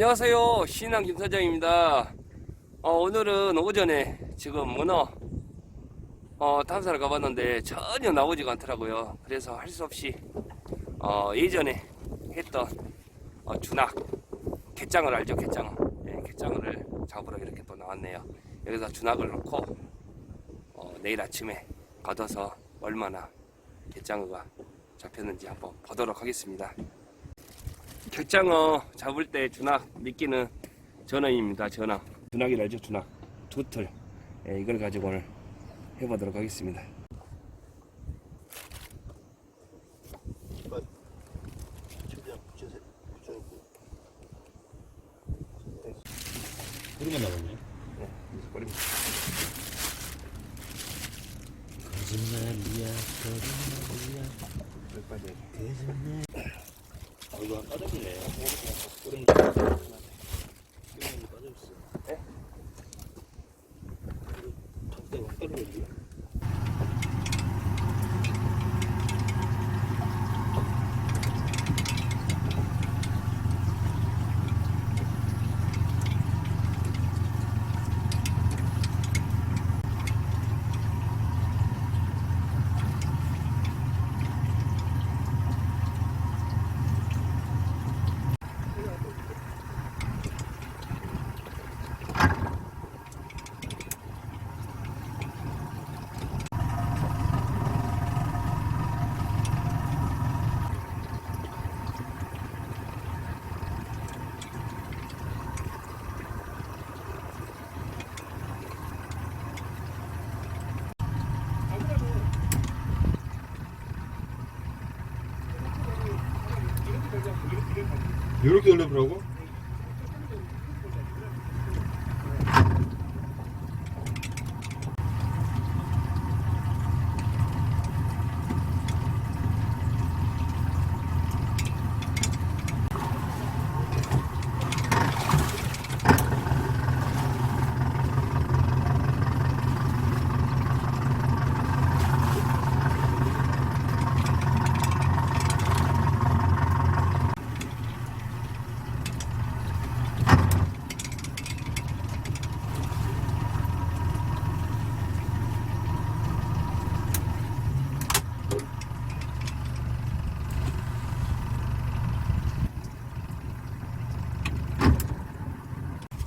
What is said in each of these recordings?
안녕하세요. 신앙 김사장입니다. 어, 오늘은 오전에 지금 문어 어, 탐사를 가봤는데 전혀 나오지가 않더라고요. 그래서 할 수 없이 어, 예전에 했던 어, 주낙 갯장을 알죠? 갯장 네, 갯장어를 잡으러 이렇게 또 나왔네요. 여기서 주낙을 넣고 어, 내일 아침에 걷어서 얼마나 갯장어가 잡혔는지 한번 보도록 하겠습니다. 갯장어 잡을 때 주낙 미끼는 전어입니다. 전어. 주낙이 알죠? 주낙. 두 틀. 예, 이걸 가지고 오늘 해보도록 하겠습니다. 최대한 붙여서 붙여놓고 뿌리만 나오네. 예, 여기서 버립니다. 거짓말이야, 거짓말이야, 여기 빠져요. 거짓말. 아, 이거 까졌네. 뿌리는 수영이 빠져있어. 예? 탑대가 확 떨어졌네. 이렇게 올려보라고?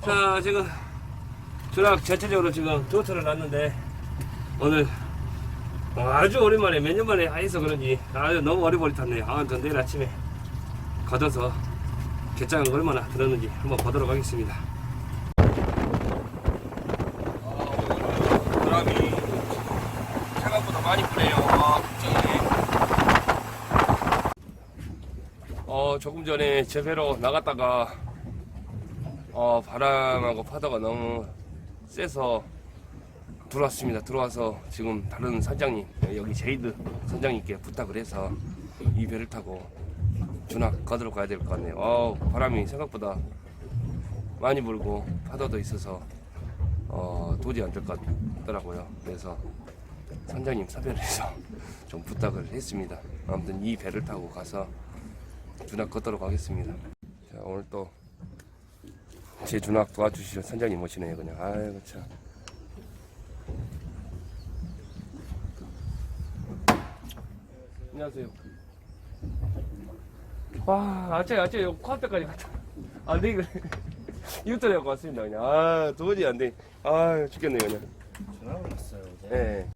자, 지금 주낙 전체적으로 지금 두 틀을 놨는데 오늘 아주 오랜만에 몇 년 만에 해서 그런지 아주 너무 어리버릿하네요. 아, 전 내일 아침에 걷어서 갯장을 얼마나 들었는지 한번 보도록 하겠습니다. 바람이 생각보다 많이 부네요. 아, 어, 조금 전에 제 배로 나갔다가 어, 바람하고 파도가 너무 세서 들어왔습니다. 들어와서 지금 다른 선장님, 여기 제이드 선장님께 부탁을 해서 이 배를 타고 준학 거들어 가야 될 것 같네요. 어, 바람이 생각보다 많이 불고 파도도 있어서 어, 도저히 안 될 것 같더라고요. 그래서 선장님 사별을 해서 좀 부탁을 했습니다. 아무튼 이 배를 타고 가서 준학 걷도록 하겠습니다. 자, 오늘 또 제 준학 도와주시는 선장님 오시네요 그냥. 아이고 참. 안녕하세요. 와 아चे 요 코앞에까지 갔다. 안돼 그래. 이웃들 갖고 왔습니다 그냥. 아 도저히 안돼. 아 죽겠네요 그냥. 전화가 왔어요. 네.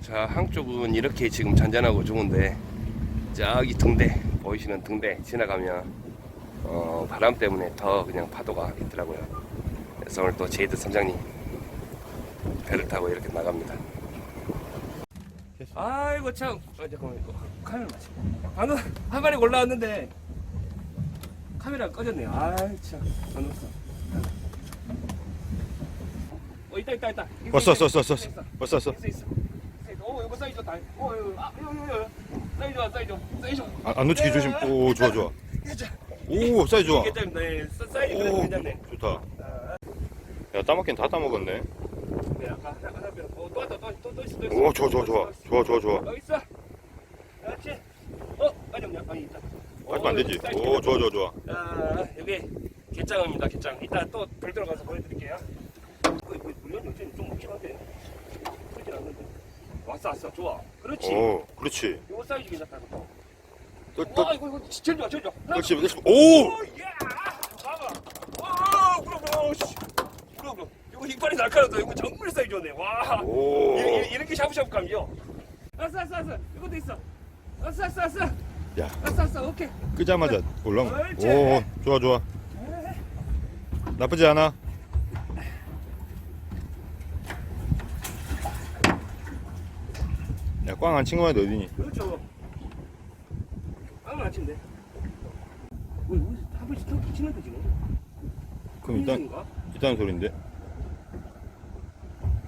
자 한쪽은 이렇게 지금 잔잔하고 좋은데 저기 등대 보이시는 등대 지나가면 어, 바람 때문에 더 그냥 파도가 있더라고요. 그래서 오늘 또 제이드 선장님 배를 타고 이렇게 나갑니다. 아이고 참, 아, 잠깐만 이거 카메라 맞지? 방금 한 마리 올라왔는데 카메라 꺼졌네요. 아이 참, 안 왔어. 어 있다 있다 있다. 있어, 왔어, 왔어, 왔어, 있어. 왔어, 왔어. 있어 있어. 사이즈. 오 이거 사이즈 좋다. 오 이거 아 이거. 사이즈 좋아 사이즈 좋아 사이즈 좋아. 안, 안 놓치게 조심. 오, 좋아, 좋아. 오, 사이즈 좋아. 괜찮네. 네, 사- 사이즈 오, 괜찮네. 좋다. 야, 따먹긴 다 따먹었네. 네 아까 하나 하나 빼고 어, 또 왔다 또또또 있어 또 있어. 오, 좋아, 좋아, 좋아. 좋아, 좋아, 좋아. 여기 있어. 그렇지. 어 아니 없냐? 아니 있다. 빠지면 안 되지. 오, 좋아, 좋아, 좋아. 자 여기 개짱입니다 개짱 이따 또 별도로 가서 보여드릴게요 어, 이거 물건이 어째 좀 먹긴 한데 크진 않는데 왔어 왔어 좋아 그렇지 오, 그렇지. 이거 사이즈 괜찮다 이거 또, 또, 와 이거 이거 제일 좋아 그렇지, 그렇지. 오! 오, 야! 봐봐. 와, 그럼, 그럼, 씨. 그럼, 그럼. 이거 이빨이 날카롭다. 이거 정말 사이즈 좋네. 와. 오. 이렇게, 이렇게 샤브샤브 감이요. 아싸, 아싸, 아싸. 이것도 있어. 아싸, 아싸, 아싸. 야, 아싸, 아싸. 오케이. 끄자마자 올라온 거. 옳지. 오, 좋아, 좋아. 나쁘지 않아. 야, 꽝 안 친 거야, 너 어디니? 그렇죠. 안 친데. 왜, 왜, 한 번씩 더 붙이는데, 지금? 그럼 일단, 인가 일단.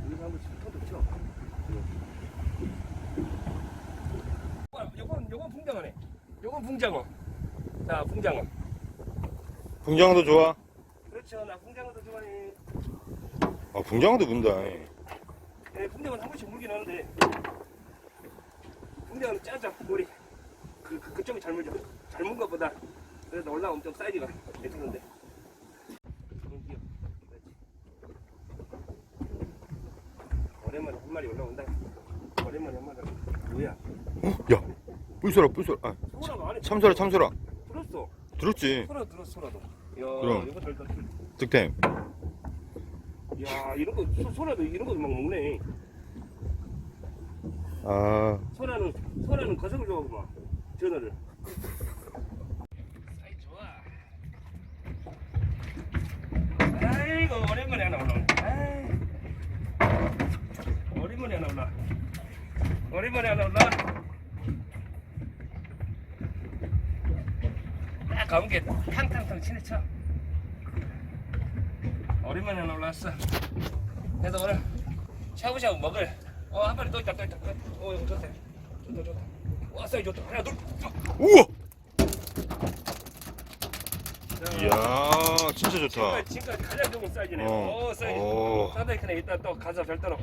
여기서 한 번씩 더 붙여. 와, 요건, 요건 풍장어네. 요건 풍장어. 자, 풍장어. 붕장어도 좋아. 그렇죠. 나 풍장어도 좋아해. 아, 붕장어도 문다. 예, 풍장어는 한 번씩 물긴 하는데. 풍장어는 짜자, 머리. 그, 그, 그쪽이. 잘문 것보다. 그래도 올라오면 좀 사이즈가 괜찮은데. 오랜만에 한 마리 올라온다. 오랜만에 한 마리. 뭐야? 야, 뿔소라, 뿔소라. 아, 소라가 안에 참소라, 참소라. 들었어. 들었지. 소라 들었어, 소라도. 야, 그럼. 이거 잘 들. 득템. 야, 이런 거 소, 소라도 이런 거막 먹네. 아, 소라는 소라는 거석을 좋아하구만. 전어를. 사이 좋아. 아이고 오랜만에 하나. 아이. 오랜만에 하나 올라. 오랜만에 하나 올라. 딱 감게 탕탕탕 치네 쳐. 오랜만에 하나 올라왔어. 그래서 오늘 샤브샤브 먹을 어 한 마리 또 있다 또 있다 어 이거 좋다 좋다 좋다 와 사이 좋다 하나 둘 우와! 자, 이야, 진짜 좋다. 지금까지, 지금까지 가장 좋은 사이즈네 어. 오 사이즈. 오. 사다이크네 이따 또 가서 별도로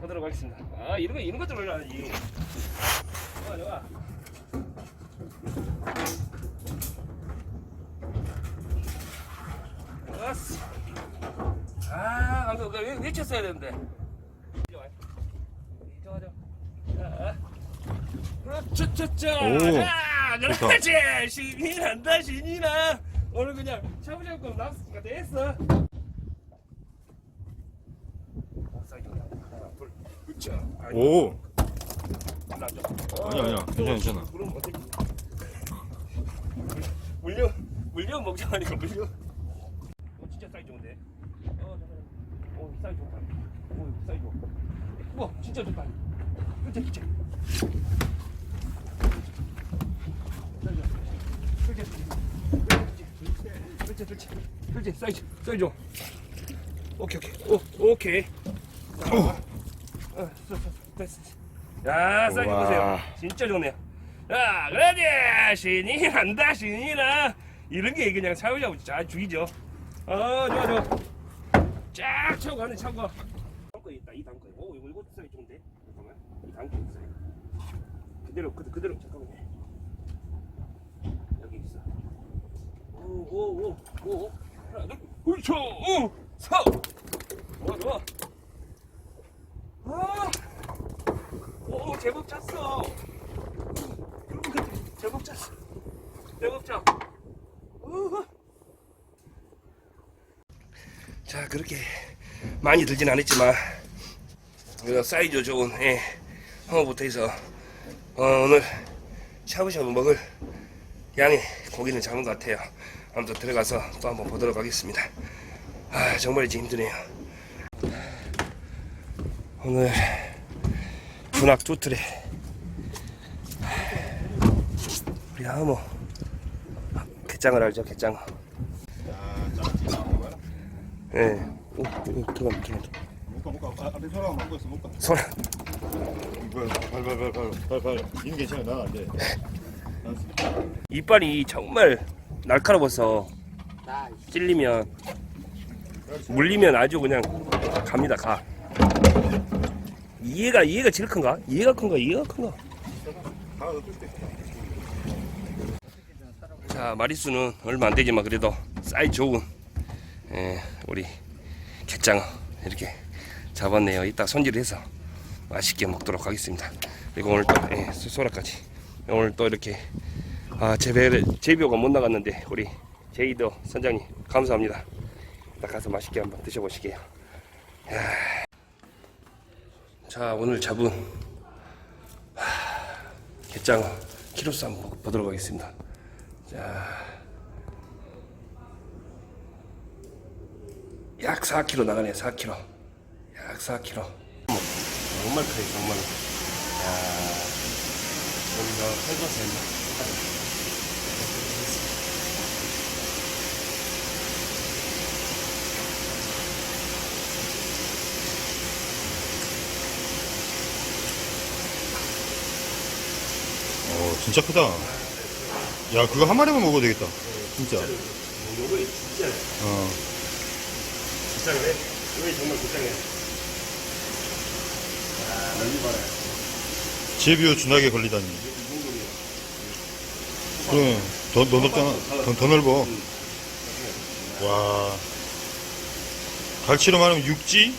보도록 하겠습니다. 아 이런 거 이런 것들 올라야지. 좋아 좋아. 좋았어. 아 방금 그거 외- 외쳤어야 되는데 좋아 좋아 좋아 그렇죠 쩌쩌쩌 오, 자 그렇지 신이 난다 신이 나. 오늘 그냥 샤브샤브 나왔으니까 됐어. 오, 아니야, 아니야. 괜찮아, 괜찮아. 물려 물려 먹자 하니까 물려. 어 진짜 사이즈 좋은데? 어 잠깐만 사이즈 좋다. 오 사이즈 좋아. 우와 진짜 좋다. 그치 그치 그렇지 그렇지 그렇지 사이즈 사이즈 오케이 오케이 오 오케이 자, 어, 어. 야 사이즈 우와. 보세요 진짜 좋네요 야 그러지 신이 난다 신이 나 이런 게 그냥 사회자고 잘 죽이죠 어 좋아 좋아 쫙 차고 가네 차고 가 담거 있다 이 담거 오 이거 이거 사이즈 좋은데 잠깐만 이 담거 있어요 그대로 그, 그대로 잠깐만 요 여기 있어 오오오오 하나 둘 울쳐 오서 좋아 좋아 아 오, 제법 찼어. 제법 찼어. 제법 차. 우후. 자, 그렇게 많이 들진 않았지만, 사이즈 좋은, 예, 홍어부터 해서, 어, 오늘 샤브샤브 먹을 양의 고기는 작은 것 같아요. 아무튼 들어가서 또 한번 보도록 하겠습니다. 아, 정말 이제 힘드네요. 오늘 분학 두 틀에 우리 하모 개짱을 알죠 개짱 예 오, 이거 들어가면 들어가면 못 가, 못 가. 앞에 소라 먹고 있어, 못 가. 손 발발발발발발. 이는 괜찮아, 난안 돼. 이빨이 정말 날카로워서 찔리면 물리면 아주 그냥 갑니다 가 이해가 이해가 제일 큰가? 이해가 큰가? 이해가 큰가? 자 마리수는 얼마 안 되지만 그래도 사이즈 좋은 예, 우리 갯장어 이렇게 잡았네요. 이따 손질해서 맛있게 먹도록 하겠습니다. 그리고 오늘 또 예, 소- 소라까지 오늘 또 이렇게 아 제배 제비오가 못 나갔는데 우리 제이더 선장님 감사합니다. 이따 가서 맛있게 한번 드셔보시게요. 야. 자 오늘 잡은 하, 갯장어 키로수 한번 보도록 하겠습니다. 자. 약 4kg 나가네 4kg 약 4kg 정말 크네 정말 야 여기가 헐벗에 어 진짜 크다. 야 그거 한 마리만 먹어도 되겠다. 진짜. 요거 진짜 어. 비싸네 이거 정말 비싸네 아 여기 봐라 제비오 준하게 걸리다니. 그래. 더, 더 넓잖아. 더, 더 넓어. 와. 갈치로 말하면 육지